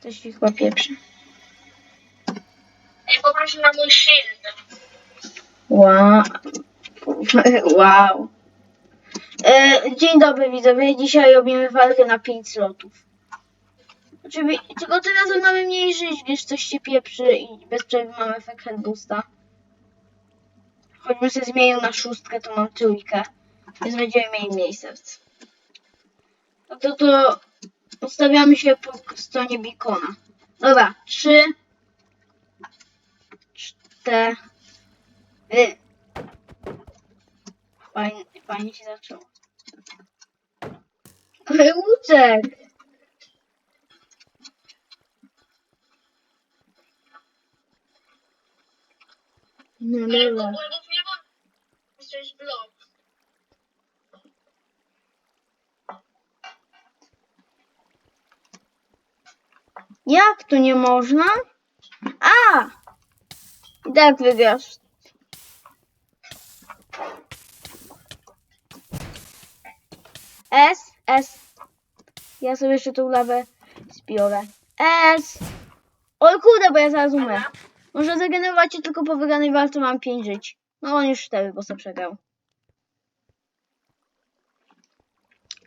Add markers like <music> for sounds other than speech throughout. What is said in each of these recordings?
Coś ci chyba pieprzy. Ej, popatrz na mój shield. Wow. wow. E, dzień dobry widzowie. Dzisiaj robimy walkę na 5 slotów. Oczywiście, tylko tym razem mamy mniej żyć, gdyż coś się pieprzy i bez przerwy mamy efekt headboosta. Choćbym się zmienił na szóstkę, to mam trójkę. Więc będziemy mieli mniej serc. No to to ustawiamy się po stronie beacona. Dobra, trzy, cztery. Fajnie, fajnie się zaczęło. Ale Łuczek! No dobra. bulgów nie ma. To jest blok. Jak to nie można? A! I tak wygrasz. S, S. Ja sobie jeszcze tą lawę zbiorę. S! Oj kurde, bo ja zaraz umrę. Może zregenerować się tylko po wygranej walce mam 5 żyć. No on już 4, bo sobie przegrał.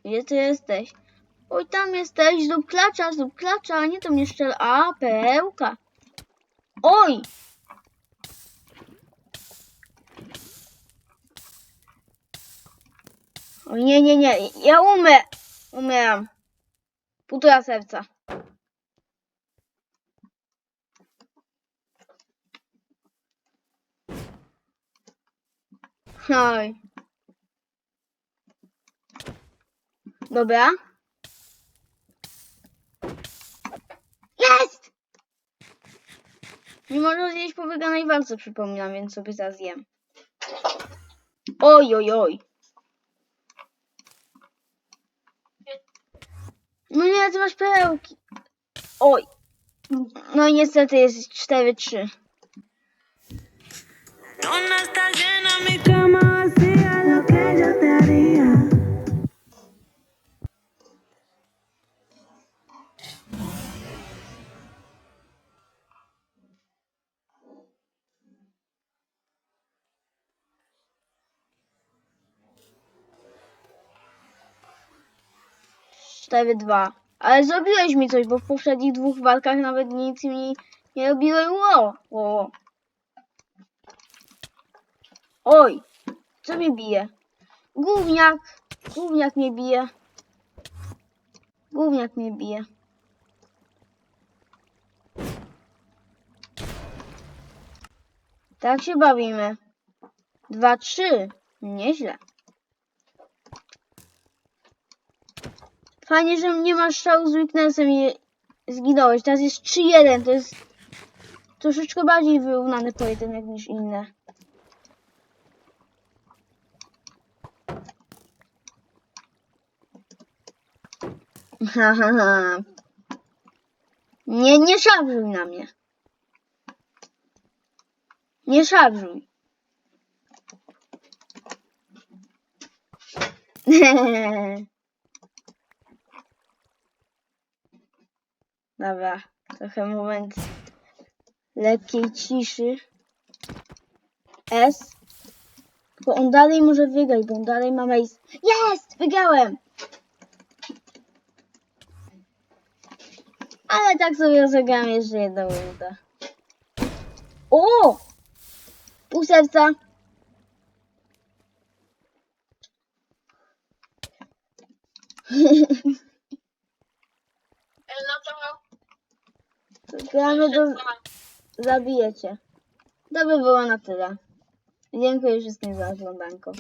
Gdzie ty jesteś? Oj, tam jesteś, zrób klacza, zrób klacza, nie to mnie szczel... A, perełka. Oj! Oj, nie, nie, nie, ja umrę. Umieram. Półtora serca. Oj. Dobra. Jest! Nie można zjeść po wygranej walce, przypominam, więc sobie zaraz zjem. Oj, oj, oj. No nie, ty masz perełki. Oj. No i niestety jest 4-3. 4-2. Ale zrobiłeś mi coś, bo w poprzednich dwóch walkach nawet nic mi nie robiłeś. Wow, wow. Oj, co mnie bije? Gówniak, gówniak mnie bije. Gówniak mnie bije. Tak się bawimy. Dwa, trzy. Nieźle. Fajnie, że nie masz szału z weaknessem i zginąłeś. Teraz jest 3-1. To jest troszeczkę bardziej wyrównany pojedynek niż inne. Ha, ha, ha. Nie, nie szabrzuj na mnie. Nie szabrzuj. <laughs> Dobra, trochę moment lekkiej ciszy. S. Bo on dalej może wygrać, bo on dalej ma mace. Jest! Wygrałem! Ale tak sobie rozegram jeszcze jedną rundę. O! Pół serca. <laughs> Ej, no Gramy do... Zabijecie. To by było na tyle. Dziękuję wszystkim za oglądanko.